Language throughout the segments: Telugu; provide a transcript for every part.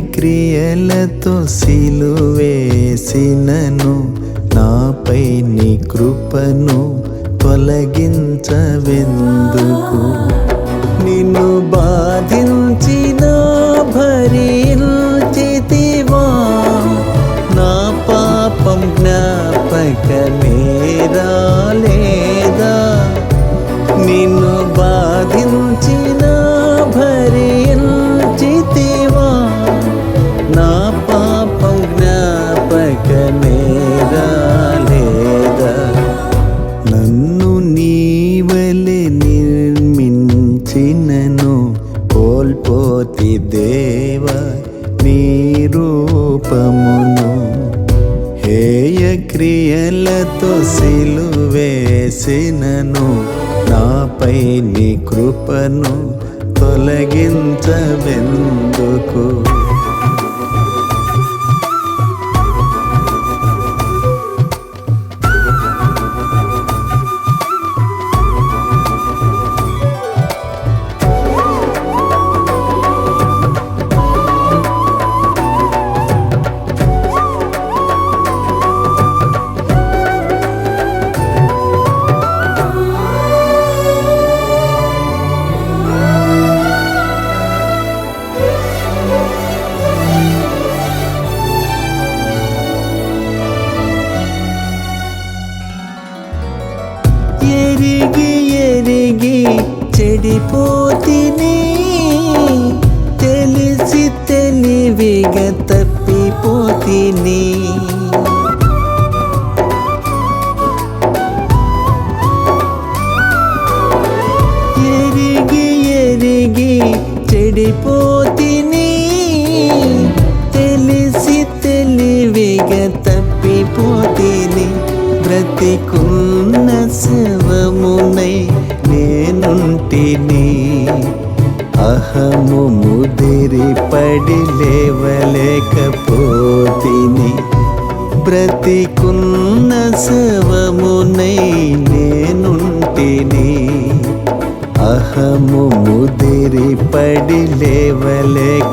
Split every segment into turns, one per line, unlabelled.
క్రియలతో సిలువేసినను నాపై నీ కృపను తొలగించవెందుకు? నిన్ను బాధించిన భరీ రూపమును హేయ క్రియలతో సిలువేసినను. నాపై నీ కృపను తొలగించవెందుకు? తెలివిగా తప్పిపోతిని. ఎరిగి ఎరిగి చెడిపోతిని. తెలిసి తెలివిగా తప్పిపోతిని. బ్రతికున్న శవమునై నేనుంటిని. మోహము ముదిరి పడి లేవలేకపోతిని. బ్రతికున్న శవమునై నేనుంటిని అహము ముదిరి పడి లేవలేకపోతిని.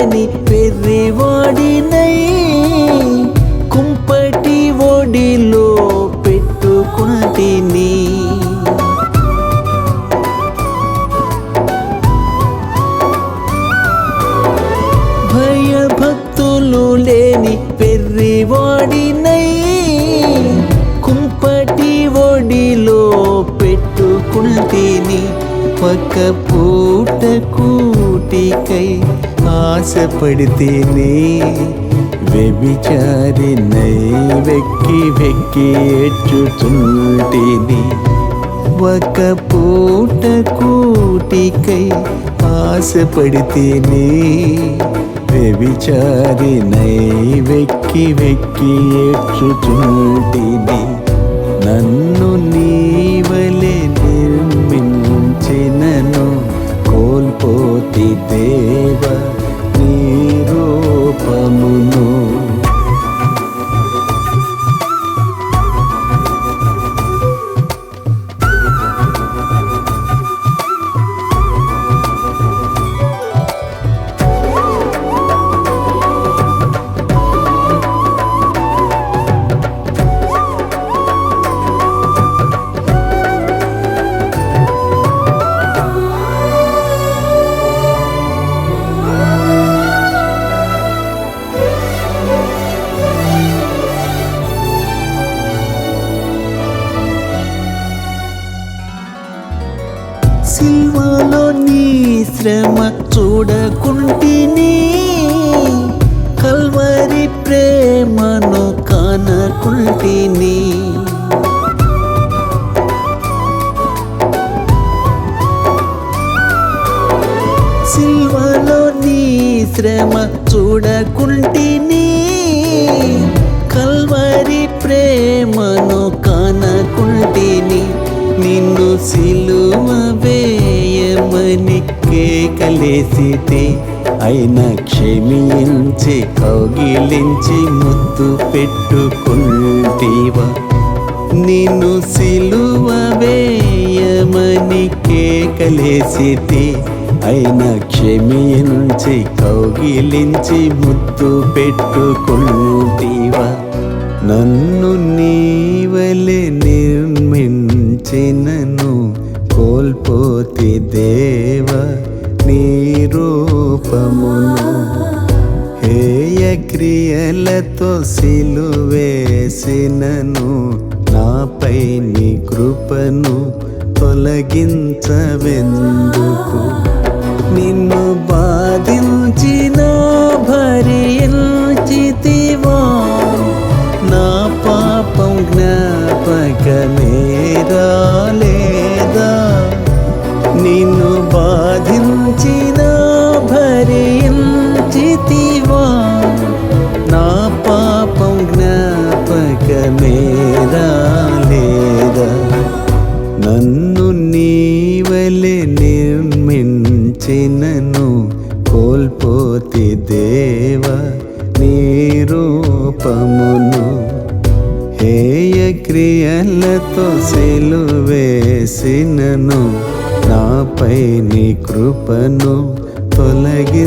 లేని పెర్రివాడినై కుంపటి ఒడిలో పెట్టుకున్నటిని. భయభక్తులు లేని పెర్రివాడినై కుంపటి ఒడిలో పెట్టుకుంటిని పక్క పూట కూటికై ఆశపడితేనే వ్యభిచారి వెక్కి వెక్కి ఏడ్చుచుంటేని ఒక పూట కూటికై ఆశపడితేనే వ్యభిచారి వెక్కి వెక్కి ఏడ్చుచుంటిని నన్ను నీ సిల్వలో నీ శ్రమ చూడకుంటిని కల్వరి ప్రేమను కానకుంటిని. సిల్వలో నీ శ్రమ చూడకుంటిని కల్వరి ప్రేమను కానకుంటిని. నిన్ను సిలువా వేయమని కేకలేసితే అయినా క్షమించి కౌగిలించి ముద్దు పెట్టుకుంటేవా? నిన్ను సిలువ వేయమని కేకలేసితే అయినా క్షమించి కౌగిలించి ముద్దు పెట్టుకుంటేవా? నన్ను నీవలే నిర్మించినను కోల్పోతి దేవ నీ రూపమును. హేయ క్రియలతో సిలువేసినను నాపై నీ కృపను తొలగించవెందుకు. నిన్ను బాధించిన భరించితివా నా పాపం జ్ఞాపకమే రాలేదా క్రియలతో సెలువేసినను నాపై నీ కృపను తొలగించవెందుకు?